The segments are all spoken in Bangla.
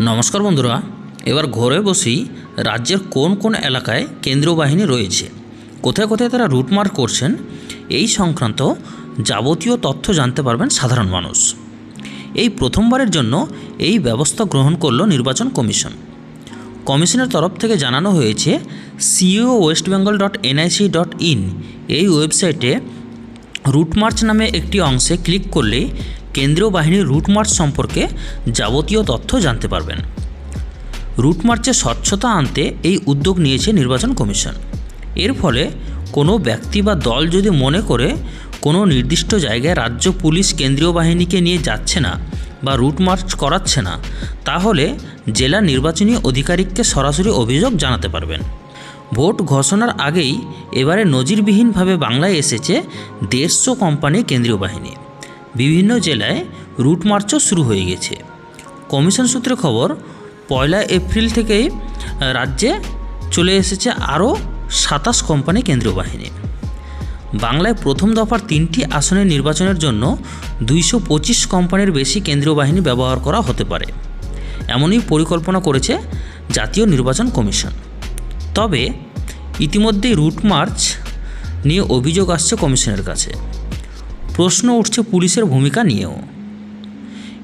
নমস্কার বন্ধুরা, এবার ঘরে বসেই রাজ্যের কোন কোন এলাকায় কেন্দ্রীয় বাহিনী রয়েছে, কোথায় কোথায় তারা রুটমার্ক করছেন, এই সংক্রান্ত যাবতীয় তথ্য জানতে পারবেন সাধারণ মানুষ। এই প্রথমবারের জন্য এই ব্যবস্থা গ্রহণ করল নির্বাচন কমিশন। কমিশনের তরফ থেকে জানানো হয়েছে CEO west Bengal dot NIC dot in এই ওয়েবসাইটে রুটমার্চ নামে একটি অংশে ক্লিক করলে কেন্দ্রীয় বাহিনীর রুট মার্চ সম্পর্কে যাবতীয় তথ্য জানতে পারবেন। রুট মার্চে স্বচ্ছতা আনতে এই উদ্যোগ নিয়েছে নির্বাচন কমিশন। এর ফলে কোনো ব্যক্তি বা দল যদি মনে করে কোনো নির্দিষ্ট জায়গায় রাজ্য পুলিশ কেন্দ্রীয় বাহিনীকে নিয়ে যাচ্ছে না বা রুট মার্চ করাচ্ছে না, তাহলে জেলা নির্বাচনী আধিকারিককে সরাসরি অভিযোগ জানাতে পারবেন। ভোট ঘোষণার আগেই এবারে নজিরবিহীনভাবে বাংলায় এসেছে দেড়শো কোম্পানি কেন্দ্রীয় বাহিনী। বিভিন্ন জেলায় রুট মার্চও শুরু হয়ে গেছে। কমিশন সূত্রে খবর, পয়লা এপ্রিল থেকেই রাজ্যে চলে এসেছে আরও সাতাশ কোম্পানি কেন্দ্রীয় বাহিনী। বাংলায় প্রথম দফার তিনটি আসনের নির্বাচনের জন্য দুইশো পঁচিশ কোম্পানির বেশি কেন্দ্রীয় বাহিনী ব্যবহার করা হতে পারে। এমনই পরিকল্পনা করেছে জাতীয় নির্বাচন কমিশন। তবে, ইতিমধ্যেই রুট মার্চ নিয়ে অভিযোগ আসছে কমিশনের কাছে। প্রশ্ন উঠছে পুলিশের ভূমিকা নিয়েও।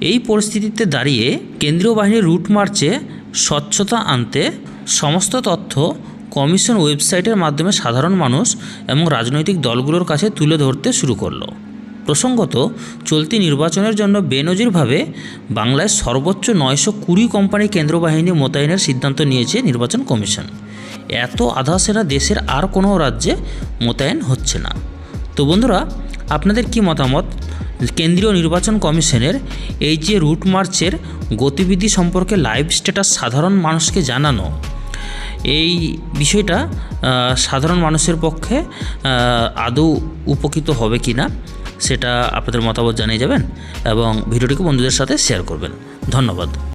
এই পরিস্থিতিতে দাঁড়িয়ে কেন্দ্রীয় বাহিনীর রুট মার্চে স্বচ্ছতা আনতে সমস্ত তথ্য কমিশন ওয়েবসাইটের মাধ্যমে সাধারণ মানুষ এবং রাজনৈতিক দলগুলোর কাছে তুলে ধরতে শুরু করল। প্রসঙ্গত, চলতি নির্বাচনের জন্য বেনজিরভাবে বাংলায় সর্বোচ্চ নয়শো কুড়ি কোম্পানি কেন্দ্র বাহিনী মোতায়েনের সিদ্ধান্ত নিয়েছে নির্বাচন কমিশন। এত আধা সেনা দেশের আর কোনো রাজ্যে মোতায়েন হচ্ছে না। তো বন্ধুরা আপনাদের কি মতামত? কেন্দ্রীয় নির্বাচন কমিশনের এই যে রুট মার্চের গতিবিধি সম্পর্কে লাইভ স্ট্যাটাস সাধারণ মানুষকে জানানো, এই বিষয়টা সাধারণ মানুষের পক্ষে আদৌ উপকৃত হবে কি না সেটা আপনাদের মতামত জানিয়ে যাবেন এবং ভিডিওটিকে বন্ধুদের সাথে শেয়ার করবেন। ধন্যবাদ।